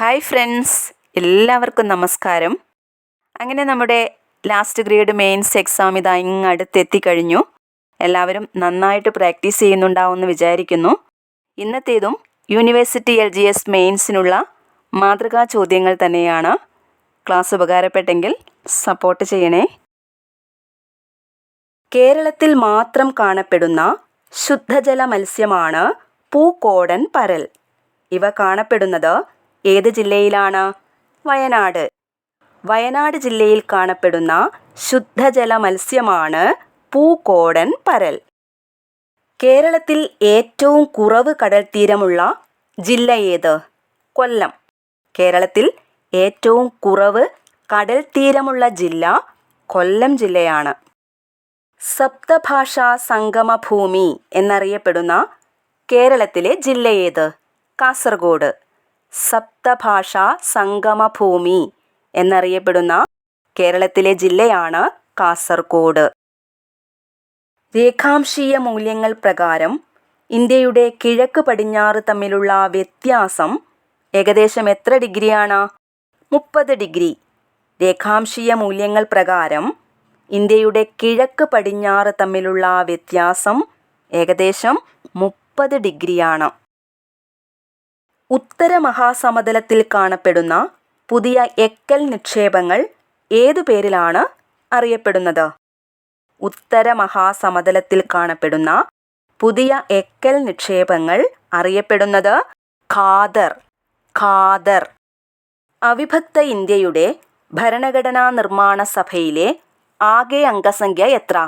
Hi friends എല്ലാവർക്കും നമസ്കാരം. അങ്ങനെ നമ്മുടെ ലാസ്റ്റ് ഗ്രേഡ് മെയിൻസ് എക്സാം ഇതാ ഇങ്ങ് കഴിഞ്ഞു എല്ലാവരും നന്നായിട്ട് പ്രാക്ടീസ് ചെയ്യുന്നുണ്ടാവുമെന്ന് വിചാരിക്കുന്നു. ഇന്നത്തേതും യൂണിവേഴ്സിറ്റി എൽ ജി എസ് മെയിൻസിനുള്ള മാതൃകാ ചോദ്യങ്ങൾ തന്നെയാണ്. ക്ലാസ് ഉപകാരപ്പെട്ടെങ്കിൽ സപ്പോർട്ട് ചെയ്യണേ. കേരളത്തിൽ മാത്രം കാണപ്പെടുന്ന ശുദ്ധജല മത്സ്യമാണ് പൂക്കോടൻ പരൽ. ഇവ കാണപ്പെടുന്നത് ഏത് ജില്ലയിലാണ്? വയനാട്. വയനാട് ജില്ലയിൽ കാണപ്പെടുന്ന ശുദ്ധജല മത്സ്യമാണ് പൂക്കോടൻ പരൽ. കേരളത്തിൽ ഏറ്റവും കുറവ് കടൽത്തീരമുള്ള ജില്ല ഏത്? കൊല്ലം. കേരളത്തിൽ ഏറ്റവും കുറവ് കടൽത്തീരമുള്ള ജില്ല കൊല്ലം ജില്ലയാണ്. സപ്തഭാഷാ സംഗമഭൂമി എന്നറിയപ്പെടുന്ന കേരളത്തിലെ ജില്ല ഏത്? കാസർഗോഡ്. സപ്തഭാഷാ സംഗമഭൂമി എന്നറിയപ്പെടുന്ന കേരളത്തിലെ ജില്ലയാണ് കാസർഗോഡ്. രേഖാംശീയ മൂല്യങ്ങൾ പ്രകാരം ഇന്ത്യയുടെ കിഴക്ക് പടിഞ്ഞാറ് തമ്മിലുള്ള വ്യത്യാസം ഏകദേശം എത്ര ഡിഗ്രിയാണ്? മുപ്പത് ഡിഗ്രി. രേഖാംശീയ മൂല്യങ്ങൾ പ്രകാരം ഇന്ത്യയുടെ കിഴക്ക് പടിഞ്ഞാറ് തമ്മിലുള്ള വ്യത്യാസം ഏകദേശം മുപ്പത് ഡിഗ്രിയാണ്. ഉത്തര മഹാസമതലത്തിൽ കാണപ്പെടുന്ന പുതിയ എക്കൽ നിക്ഷേപങ്ങൾ ഏതു പേരിലാണ് അറിയപ്പെടുന്നത്? ഉത്തര മഹാസമതലത്തിൽ കാണപ്പെടുന്ന പുതിയ എക്കൽ നിക്ഷേപങ്ങൾ അറിയപ്പെടുന്നത് ഖാദർ ഖാദർ. അവിഭക്ത ഇന്ത്യയുടെ ഭരണഘടനാ നിർമ്മാണ സഭയിലെ ആകെ അംഗസംഖ്യ എത്ര?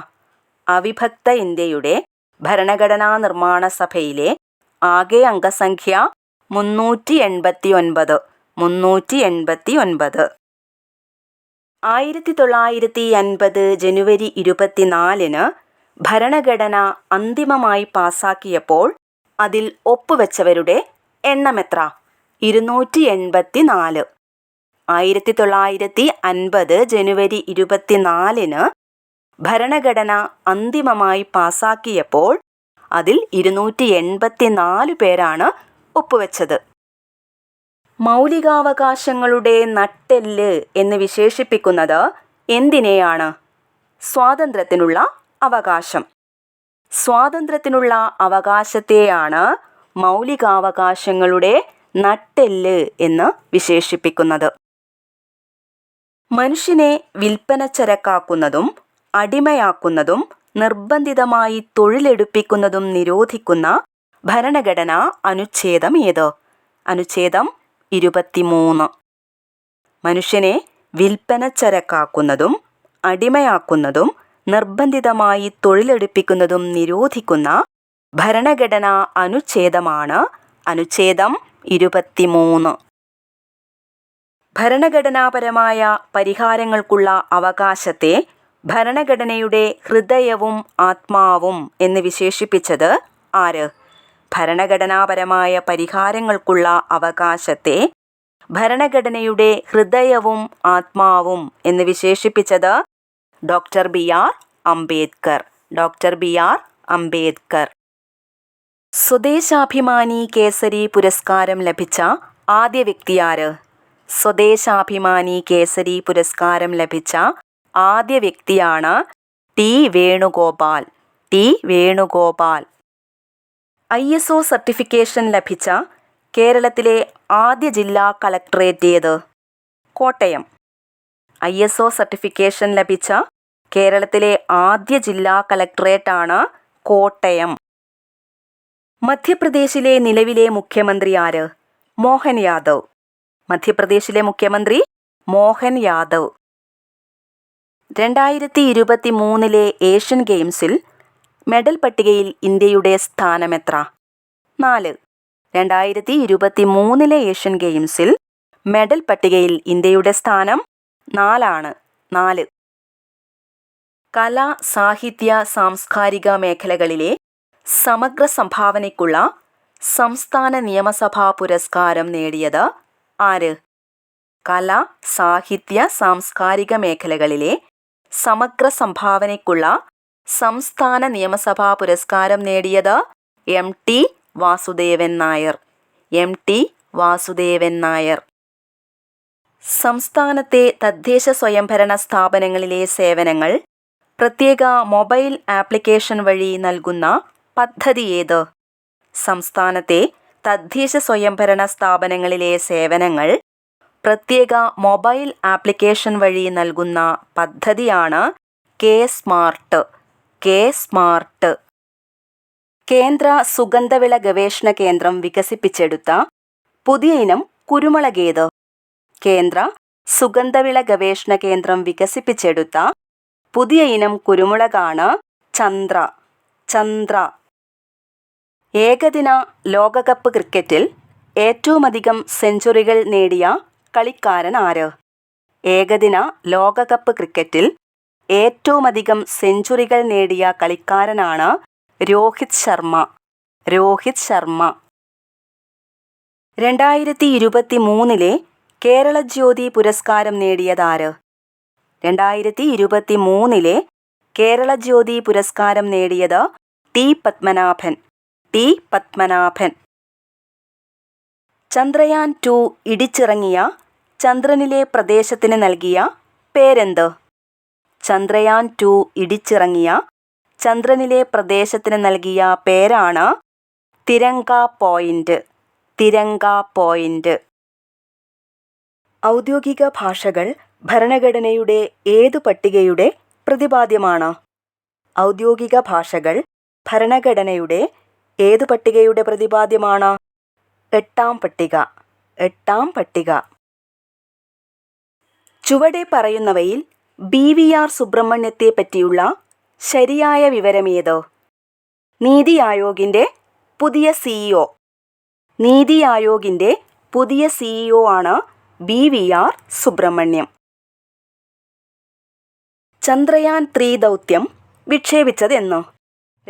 അവിഭക്ത ഇന്ത്യയുടെ ഭരണഘടനാ നിർമ്മാണ സഭയിലെ ആകെ അംഗസംഖ്യ മുന്നൂറ്റി എൺപത്തി ഒൻപത് മുന്നൂറ്റി എൺപത്തി ഒൻപത് ആയിരത്തി തൊള്ളായിരത്തി അൻപത് ജനുവരി ഇരുപത്തിനാലിന് ഭരണഘടന അന്തിമമായി പാസാക്കിയപ്പോൾ അതിൽ ഒപ്പുവെച്ചവരുടെ എണ്ണമെത്ര ഇരുന്നൂറ്റി എൺപത്തി നാല് ആയിരത്തി തൊള്ളായിരത്തി അൻപത് ജനുവരി ഇരുപത്തിനാലിന് ഭരണഘടന അന്തിമമായി പാസാക്കിയപ്പോൾ അതിൽ ഇരുന്നൂറ്റി എൺപത്തി നാല് പേരാണ് ഒപ്പുവെച്ചത്. മൗലികാവകാശങ്ങളുടെ നട്ടെല്ല് എന്ന് വിശേഷിപ്പിക്കുന്നത് എന്തിനെയാണ്? സ്വാതന്ത്ര്യത്തിനുള്ള അവകാശം. സ്വാതന്ത്ര്യത്തിനുള്ള അവകാശത്തെയാണ് മൗലികാവകാശങ്ങളുടെ നട്ടെല്ല് എന്ന് വിശേഷിപ്പിക്കുന്നത്. മനുഷ്യനെ വിൽപ്പനച്ചരക്കാക്കുന്നതും അടിമയാക്കുന്നതും നിർബന്ധിതമായി തൊഴിലെടുപ്പിക്കുന്നതും നിരോധിക്കുന്ന ഭരണഘടനാ അനുച്ഛേദം ഏത് അനുച്ഛേദം ഇരുപത്തിമൂന്ന്. മനുഷ്യനെ വിൽപ്പന ചരക്കാക്കുന്നതും അടിമയാക്കുന്നതും നിർബന്ധിതമായി തൊഴിലെടുപ്പിക്കുന്നതും നിരോധിക്കുന്ന ഭരണഘടനാ അനുച്ഛേദമാണ് അനുച്ഛേദം ഇരുപത്തിമൂന്ന്. ഭരണഘടനാപരമായ പരിഹാരങ്ങൾക്കുള്ള അവകാശത്തെ ഭരണഘടനയുടെ ഹൃദയവും ആത്മാവും എന്ന് വിശേഷിപ്പിച്ചത് ആര്? ഭരണഘടനാപരമായ പരിഹാരങ്ങൾക്കുള്ള അവകാശത്തെ ഭരണഘടനയുടെ ഹൃദയവും ആത്മാവും എന്ന് വിശേഷിപ്പിച്ചത് doctor B R Ambedkar. Doctor B R Ambedkar. Swadeshabhimani Kesari പുരസ്കാരം ലഭിച്ച ആദ്യ വ്യക്തിയാര് സ്വദേശാഭിമാനി കേസരി പുരസ്കാരം ലഭിച്ച ആദ്യ വ്യക്തിയാണ് T Venugopal. T Venugopal. I S O certification ലഭിച്ച കേരളത്തിലെ ആദ്യ ജില്ലാ കളക്ടറേറ്റ് ഏത് Kottayam. I S O certification ലഭിച്ച കേരളത്തിലെ ആദ്യ ജില്ലാ കളക്ടറേറ്റ് ആണ് കോട്ടയം. മധ്യപ്രദേശിലെ നിലവിലെ മുഖ്യമന്ത്രി ആര്? മോഹൻ യാദവ്. മധ്യപ്രദേശിലെ മുഖ്യമന്ത്രി മോഹൻ യാദവ്. രണ്ടായിരത്തി ഇരുപത്തി മൂന്നിലെ ഏഷ്യൻ ഗെയിംസിൽ മെഡൽ പട്ടികയിൽ ഇന്ത്യയുടെ സ്ഥാനമെത്ര? നാല് രണ്ടായിരത്തി ഇരുപത്തി മൂന്നിലെ ഏഷ്യൻ ഗെയിംസിൽ മെഡൽ പട്ടികയിൽ ഇന്ത്യയുടെ സ്ഥാനം നാലാണ്. നാല്. കല സാഹിത്യ സാംസ്കാരിക മേഖലകളിലെ സമഗ്ര സംഭാവനയ്ക്കുള്ള സംസ്ഥാന നിയമസഭാ പുരസ്കാരം നേടിയത് ആര്? കല സാഹിത്യ സാംസ്കാരിക മേഖലകളിലെ സമഗ്ര സംഭാവനയ്ക്കുള്ള സംസ്ഥാന നിയമസഭാ പുരസ്കാരം നേടിയത് M T Vasudevan Nair. M T Vasudevan Nair. സംസ്ഥാനത്തെ തദ്ദേശ സ്വയംഭരണ സ്ഥാപനങ്ങളിലെ സേവനങ്ങൾ പ്രത്യേക മൊബൈൽ ആപ്ലിക്കേഷൻ വഴി നൽകുന്ന പദ്ധതി ഏത്? സംസ്ഥാനത്തെ തദ്ദേശ സ്വയംഭരണ സ്ഥാപനങ്ങളിലെ സേവനങ്ങൾ പ്രത്യേക മൊബൈൽ ആപ്ലിക്കേഷൻ വഴി നൽകുന്ന പദ്ധതിയാണ് കെ സ്മാർട്ട്. K smart. കേന്ദ്ര സുഗന്ധവിള ഗവേഷണ കേന്ദ്രം വികസിപ്പിച്ചെടുത്ത പുതിയ ഇനം കുരുമുളകേത്? കേന്ദ്ര സുഗന്ധവിള ഗവേഷണ കേന്ദ്രം വികസിപ്പിച്ചെടുത്ത പുതിയ ഇനം കുരുമുളകാണ് ചന്ദ്ര. ചന്ദ്ര. ഏകദിന ലോകകപ്പ് ക്രിക്കറ്റിൽ ഏറ്റവുമധികം സെഞ്ചുറികൾ നേടിയ കളിക്കാരൻ ആര്? ഏകദിന ലോകകപ്പ് ക്രിക്കറ്റിൽ ഏറ്റവുമധികം സെഞ്ചുറികൾ നേടിയ കളിക്കാരനാണ് രോഹിത് ശർമ്മ. രോഹിത് ശർമ്മ. രണ്ടായിരത്തി ഇരുപത്തി മൂന്നിലെ കേരള ജ്യോതി പുരസ്കാരം നേടിയതാര് രണ്ടായിരത്തി ഇരുപത്തി മൂന്നിലെ കേരള ജ്യോതി പുരസ്കാരം നേടിയത് T Padmanabhan. T Padmanabhan. Chandrayaan two ഇടിച്ചിറങ്ങിയ ചന്ദ്രനിലെ പ്രദേശത്തിന് നൽകിയ പേരെന്ത്? ചന്ദ്രയാൻ ടു ഇടിച്ചിറങ്ങിയ ചന്ദ്രനിലെ പ്രദേശത്തിന് നൽകിയ പേരാണ് തിരങ്ക പോയിന്റ് തിരങ്ക പോയിന്റ്. ഔദ്യോഗിക ഭാഷകൾ ഭരണഘടനയുടെ ഏതു പട്ടികയുടെ പ്രതിപാദ്യമാണ്? ഔദ്യോഗിക ഭാഷകൾ ഭരണഘടനയുടെ ഏതു പട്ടികയുടെ പ്രതിപാദ്യമാണ്? എട്ടാം പട്ടിക എട്ടാം പട്ടിക. ചുവടെ പറയുന്നവയിൽ ബി വി ആർ സുബ്രഹ്മണ്യത്തെ പറ്റിയുള്ള ശരിയായ വിവരമേത്? നീതി ആയോഗിന്റെ പുതിയ സിഇഒ നീതി ആയോഗിന്റെ പുതിയ സിഇഒ ആണ് B V R Subrahmanyam. Chandrayaan three ദൗത്യം വിക്ഷേപിച്ചത് എന്ന്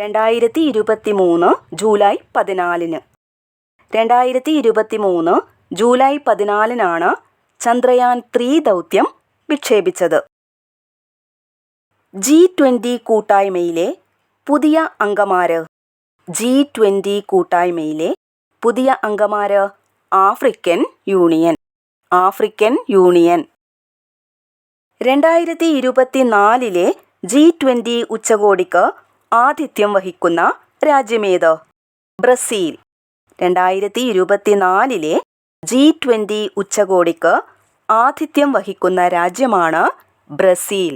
രണ്ടായിരത്തി ഇരുപത്തി മൂന്ന് ജൂലൈ പതിനാലിന്. രണ്ടായിരത്തി ഇരുപത്തി മൂന്ന് ജൂലൈ പതിനാലിനാണ് ചന്ദ്രയാൻ ത്രീ ദൗത്യം വിക്ഷേപിച്ചത്. ജി ട്വന്റി കൂട്ടായ്മയിലെ പുതിയ അംഗമാര്? ജി ട്വന്റി കൂട്ടായ്മയിലെ പുതിയ അംഗമാര് ആഫ്രിക്കൻ യൂണിയൻ. African union. രണ്ടായിരത്തി ഇരുപത്തിനാലിലെ ജി ട്വന്റി ഉച്ചകോടിക്ക് ആതിഥ്യം വഹിക്കുന്ന രാജ്യമേത്? ബ്രസീൽ. രണ്ടായിരത്തി ഇരുപത്തിനാലിലെ ജി ട്വന്റി ഉച്ചകോടിക്ക് ആതിഥ്യം വഹിക്കുന്ന രാജ്യമാണ് ബ്രസീൽ.